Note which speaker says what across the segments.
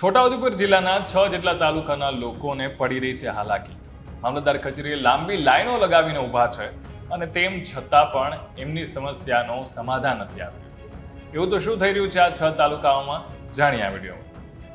Speaker 1: છોટાઉદેપુર જિલ્લાના છ જેટલા તાલુકાના લોકોને પડી રહી છે હાલાકી. મામલતદાર કચેરીએ લાંબી લાઈનો લગાવીને ઊભા છે અને તેમ છતાં પણ એમની સમસ્યાનો સમાધાન નથી આવ્યું એવું તો શું થઈ રહ્યું છે આ છ તાલુકાઓમાં? જાણીએ વીડિયો.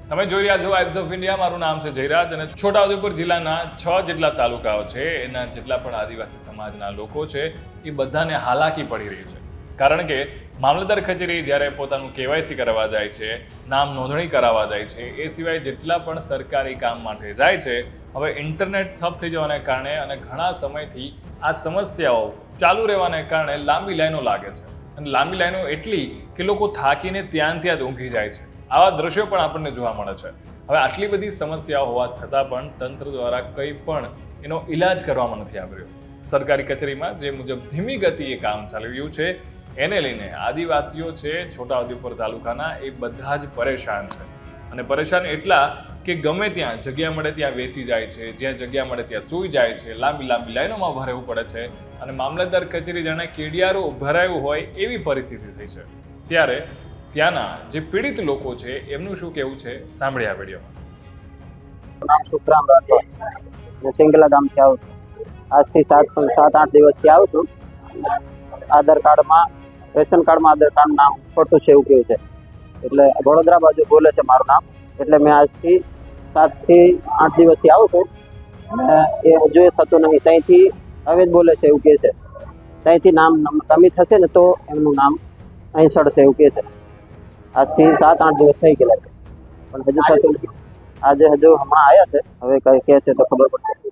Speaker 1: તમે જોઈ રહ્યા છો વાઇબ્સ ઓફ ઇન્ડિયા મારું નામ છે જયરાજ અને છોટાઉદેપુર જિલ્લાના છ જેટલા તાલુકાઓ છે, એના જેટલા પણ આદિવાસી સમાજના લોકો છે, એ બધાને હાલાકી પડી રહી છે. કારણ કે મામલતદાર કચેરી જ્યારે પોતાનું કેવાયસી કરવા જાય છે, નામ નોંધણી કરાવવા જાય છે, એ સિવાય જેટલા પણ સરકારી કામ માટે જાય છે, હવે ઇન્ટરનેટ ઠપ થઈ જવાને કારણે અને ઘણા સમયથી આ સમસ્યાઓ ચાલુ રહેવાને કારણે લાંબી લાઈનો લાગે છે. અને લાંબી લાઈનો એટલી કે લોકો થાકીને ત્યાં ત્યાં જ ઊંઘી જાય છે. આવા દ્રશ્યો પણ આપણને જોવા મળે છે. હવે આટલી બધી સમસ્યાઓ હોવા છતાં પણ તંત્ર દ્વારા કંઈ પણ એનો ઈલાજ કરવામાં નથી આવી રહ્યો. સરકારી કચેરીમાં જે મુજબ ધીમી ગતિએ કામ ચાલી રહ્યું છે એને લઈને આદિવાસીઓ છે, છોટાઉદેપુર તાલુકાના, એ બધા જ પરેશાન છે. અને પરેશાન એટલા કે ગમે ત્યાં જગ્યા મળે ત્યાં બેસી જાય છે, જ્યાં જગ્યા મળે ત્યાં સૂઈ જાય છે, લાંબી લાંબી લાઈનોમાં ઊભા પડે છે અને મામલતદાર કચેરી જાણે કેડિયારો ભરાયું હોય એવી પરિસ્થિતિ થઈ છે. ત્યારે ત્યાંના જે પીડિત લોકો છે, એમનું શું કહેવું છે? સાંભળ્યા વિડીયોમાં
Speaker 2: નામ સુખરામ રાઠોડ સિંગલા ગામથી આવું છું. આજથી સાત સાત, આઠ દિવસથી આવું છું. આધાર કાર્ડમાં રેશન કાર્ડમાં આધાર કાર્ડ નામ ખોટું છે એવું કહ્યું છે. એટલે વડોદરા બાજુ બોલે છે મારું નામ. એટલે મેં આજથી સાતથી આઠ દિવસથી આવું છું. અને એ હજુ એ થતું નહીં. ત્યાંથી હવે જ બોલે છે એવું કહે છે. ત્યાંથી નામ નમ- કમી થશે ને તો એમનું નામ અહીં સડશે એવું કહે છે. આજથી સાત આઠ દિવસ થઈ ગયેલા છે. પણ હજુ થતું આજે હજુ હમણાં આવ્યા છે. હવે કઈ કહે છે તો ખબર પડશે.